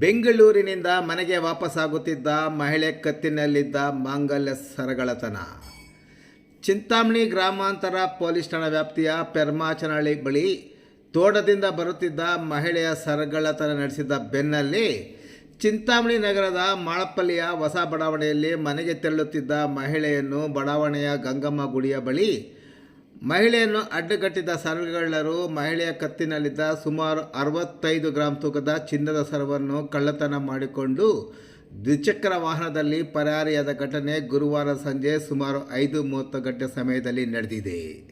ಬೆಂಗಳೂರಿನಿಂದ ಮನೆಗೆ ವಾಪಸ್ಸಾಗುತ್ತಿದ್ದ ಮಹಿಳೆ ಕತ್ತಿನಲ್ಲಿದ್ದ ಮಾಂಗಲ್ಯ ಸರಗಳತನ ಚಿಂತಾಮಣಿ ಗ್ರಾಮಾಂತರ ಪೊಲೀಸ್ ಠಾಣಾ ವ್ಯಾಪ್ತಿಯ ಪೆರ್ಮಾಚನಹಳ್ಳಿ ಬಳಿ ತೋಟದಿಂದ ಬರುತ್ತಿದ್ದ ಮಹಿಳೆಯ ಸರಗಳತನ ನಡೆಸಿದ್ದ ಬೆನ್ನಲ್ಲಿ ಚಿಂತಾಮಣಿ ನಗರದ ಮಾಳಪ್ಪಲ್ಲಿಯ ಹೊಸ ಬಡಾವಣೆಯಲ್ಲಿ ಮನೆಗೆ ತೆರಳುತ್ತಿದ್ದ ಮಹಿಳೆಯನ್ನು ಬಡಾವಣೆಯ ಗಂಗಮ್ಮ ಗುಡಿಯ ಬಳಿ ಮಹಿಳೆಯನ್ನು ಅಡ್ಡಗಟ್ಟಿದ ಸರಗಳ್ಳರು ಮಹಿಳೆಯ ಕತ್ತಿನಲ್ಲಿದ್ದ ಸುಮಾರು ಅರವತ್ತೈದು ಗ್ರಾಂ ತೂಕದ ಚಿನ್ನದ ಸರವನ್ನು ಕಳ್ಳತನ ಮಾಡಿಕೊಂಡು ದ್ವಿಚಕ್ರ ವಾಹನದಲ್ಲಿ ಪರಾರಿಯಾದ ಘಟನೆ ಗುರುವಾರ ಸಂಜೆ ಸುಮಾರು ಐದು ಮೂವತ್ತು ಗಂಟೆ ಸಮಯದಲ್ಲಿ ನಡೆದಿದೆ.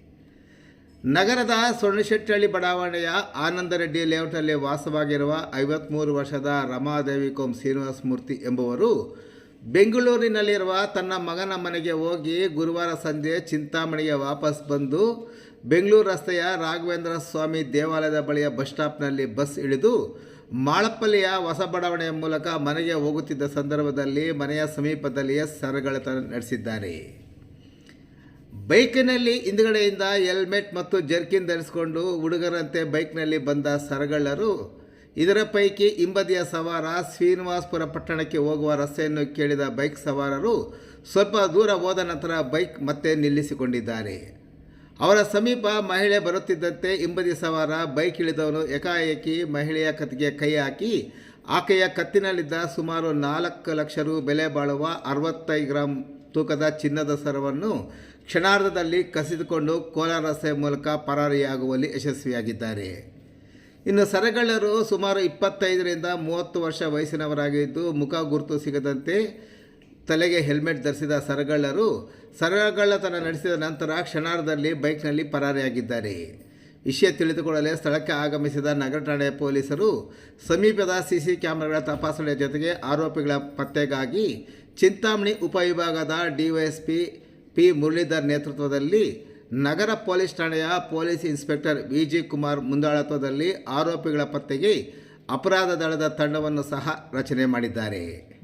ನಗರದ ಸೊಣ್ಣಶೆಟ್ಟಹಳ್ಳಿ ಬಡಾವಣೆಯ ಆನಂದ ರೆಡ್ಡಿ ಲೇಔಟ್ನಲ್ಲಿ ವಾಸವಾಗಿರುವ ಐವತ್ತ್ಮೂರು ವರ್ಷದ ರಮಾದೇವಿ ಕೋಮ್ ಶ್ರೀನಿವಾಸ ಮೂರ್ತಿ ಎಂಬುವರು ಬೆಂಗಳೂರಿನಲ್ಲಿರುವ ತನ್ನ ಮಗನ ಮನೆಗೆ ಹೋಗಿ ಗುರುವಾರ ಸಂಜೆ ಚಿಂತಾಮಣಿಗೆ ವಾಪಸ್ ಬಂದು ಬೆಂಗಳೂರು ರಸ್ತೆಯ ರಾಘವೇಂದ್ರ ಸ್ವಾಮಿ ದೇವಾಲಯದ ಬಳಿಯ ಬಸ್ ಸ್ಟಾಪ್ನಲ್ಲಿ ಬಸ್ ಇಳಿದು ಮಾಳಪ್ಪಲ್ಲಿಯ ಹೊಸ ಬಡಾವಣೆಯ ಮೂಲಕ ಮನೆಗೆ ಹೋಗುತ್ತಿದ್ದ ಸಂದರ್ಭದಲ್ಲಿ ಮನೆಯ ಸಮೀಪದಲ್ಲಿಯೇ ಸರಗಳತನ ನಡೆಸಿದ್ದಾರೆ. ಬೈಕಿನಲ್ಲಿ ಹಿಂದುಗಡೆಯಿಂದ ಹೆಲ್ಮೆಟ್ ಮತ್ತು ಜರ್ಕಿನ್ ಧರಿಸಿಕೊಂಡು ಹುಡುಗರಂತೆ ಬೈಕ್ನಲ್ಲಿ ಬಂದ ಸರಗಳ್ಳರು ಇದರ ಪೈಕಿ ಹಿಂಬದಿಯ ಸವಾರ ಶ್ರೀನಿವಾಸ್ಪುರ ಪಟ್ಟಣಕ್ಕೆ ಹೋಗುವ ರಸ್ತೆಯನ್ನು ಕೇಳಿದ ಬೈಕ್ ಸವಾರರು ಸ್ವಲ್ಪ ದೂರ ಹೋದ ನಂತರ ಬೈಕ್ ಮತ್ತೆ ನಿಲ್ಲಿಸಿಕೊಂಡಿದ್ದಾರೆ. ಅವರ ಸಮೀಪ ಮಹಿಳೆ ಬರುತ್ತಿದ್ದಂತೆ ಹಿಂಬದಿ ಸವಾರ ಬೈಕ್ ಇಳಿದವನು ಏಕಾಏಕಿ ಮಹಿಳೆಯ ಕತ್ತಿಗೆ ಕೈ ಹಾಕಿ ಆಕೆಯ ಕತ್ತಿನಲ್ಲಿದ್ದ ಸುಮಾರು ನಾಲ್ಕು ಲಕ್ಷ ರು ಬೆಲೆ ಬಾಳುವ ಅರವತ್ತೈದು ಗ್ರಾಂ ತೂಕದ ಚಿನ್ನದ ಸರವನ್ನು ಕ್ಷಣಾರ್ಧದಲ್ಲಿ ಕಸಿದುಕೊಂಡು ಕೋಲಾರ ರಸ್ತೆ ಮೂಲಕ ಪರಾರಿಯಾಗುವಲ್ಲಿ ಯಶಸ್ವಿಯಾಗಿದ್ದಾರೆ. ಇನ್ನು ಸರಗಳ್ಳರು ಸುಮಾರು ಇಪ್ಪತ್ತೈದರಿಂದ ಮೂವತ್ತು ವರ್ಷ ವಯಸ್ಸಿನವರಾಗಿದ್ದು ಮುಖ ಗುರುತು ಸಿಗದಂತೆ ತಲೆಗೆ ಹೆಲ್ಮೆಟ್ ಧರಿಸಿದ ಸರಗಳ್ಳರು ಸರಗಳ್ಳತನ ನಡೆಸಿದ ನಂತರ ಕ್ಷಣಾರ್ಧದಲ್ಲಿ ಬೈಕ್ನಲ್ಲಿ ಪರಾರಿಯಾಗಿದ್ದಾರೆ. ವಿಷಯ ತಿಳಿದುಕೊಳ್ಳಲೇ ಸ್ಥಳಕ್ಕೆ ಆಗಮಿಸಿದ ನಗರ ಠಾಣೆ ಪೊಲೀಸರು ಸಮೀಪದ ಸಿಸಿ ಕ್ಯಾಮೆರಾಗಳ ತಪಾಸಣೆಯ ಜೊತೆಗೆ ಆರೋಪಿಗಳ ಪತ್ತೆಗಾಗಿ ಚಿಂತಾಮಣಿ ಉಪವಿಭಾಗದ ಡಿವೈಎಸ್ಪಿ ಪಿ ಮುರಳೀಧರ್ ನೇತೃತ್ವದಲ್ಲಿ ನಗರ ಪೊಲೀಸ್ ಠಾಣೆಯ police inspector V G Kumar ಮುಂದಾಳತ್ವದಲ್ಲಿ ಆರೋಪಿಗಳ ಪತ್ತೆಗೆ ಅಪರಾಧ ದಳದ ತಂಡವನ್ನು ಸಹ ರಚನೆ ಮಾಡಿದ್ದಾರೆ.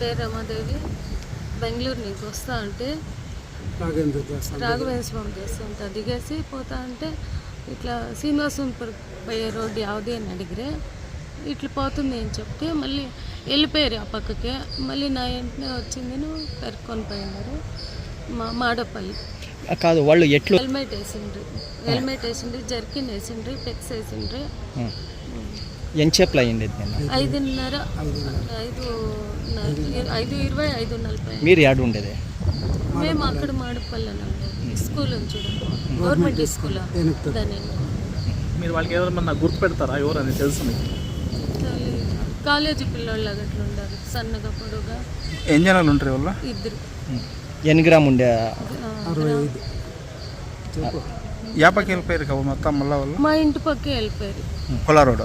పేరు రమాదేవి. బెంగళూరు నుంచి వస్తా అంటే రాఘవేంద్ర స్వామి చేస్తుంటా దిగేసి పోతా అంటే ఇట్లా శ్రీనివాసంపురం పోయే రోడ్డు యావది అని అడిగిరే. ఇట్లా పోతుంది అని చెప్తే మళ్ళీ వెళ్ళిపోయారు ఆ పక్కకి. మళ్ళీ నా వెంటనే వచ్చింది పెరుక్కొని పోయినారు మా మాడపల్లి. కాదు వాళ్ళు ఎట్లు హెల్మెట్ వేసిండ్రి. హెల్మెట్ వేసిండ్రి జర్కిన్ వేసిండ్రి పెక్స్ వేసిండ్రి. ఎంచేపులు అయ్యింది ఐదున్నర ఐదు ఐదు ఇరవై ఐదు నలభై. మీరు యాడ్ ఉండేది? మేము అక్కడ మాడపల్లిలో స్కూల్ ఉంది చూడు. గవర్నమెంట్ స్కూల్ దాని మీరు వాళ్ళకి ఎవరన్నా గుర్తు పెడతారా? ఎవరని తెలుసు మీకు? కాలేజీ పిల్లోళ్ళు అట్లా ఉండారు సన్నగా పొడుగా. ఎన్ని జనాలు ఉంటారు వాళ్ళ ఇద్దరు. ఎన్ని గ్రామ్. ఉండే ఆ, యాపకి వెళ్ళిపోయారు కదా మొత్తం మళ్ళా వాళ్ళు? మా ఇంటి పక్కే వెళ్ళిపోయారు. పొలా రోడ్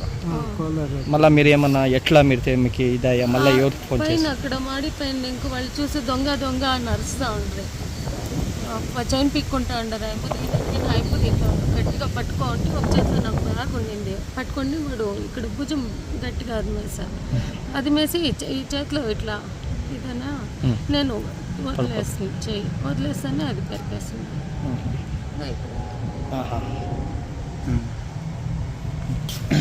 కోలారు మళ్ళీ మీరు ఏమన్నా ఎట్లా మీరు మీకు ఇదయ్యా? మళ్ళీ ఎవరికి ఫోన్ పైన చేసి అక్కడ మాడి పైన ఇంక వాళ్ళు చూసి దొంగ దొంగ అని అరుస్తూ ఉండరు. చైన్ పిక్కుంటా ఉండరు. అయిపోతే నేను అయిపోతే గట్టిగా పట్టుకో అంటే ఒక చేతిలో నాకు బ్యాగ్ ఉండింది. పట్టుకొని వాడు ఇక్కడ భుజం గట్టిగా అది మేసాను అది మేసి ఈ చే- ఈ చేతిలో ఇట్లా ఇదనా? నేను వదిలేస్తుంది చెయ్యి. వదిలేస్తానే అది పెరికేస్తుంది 嗯好。嗯。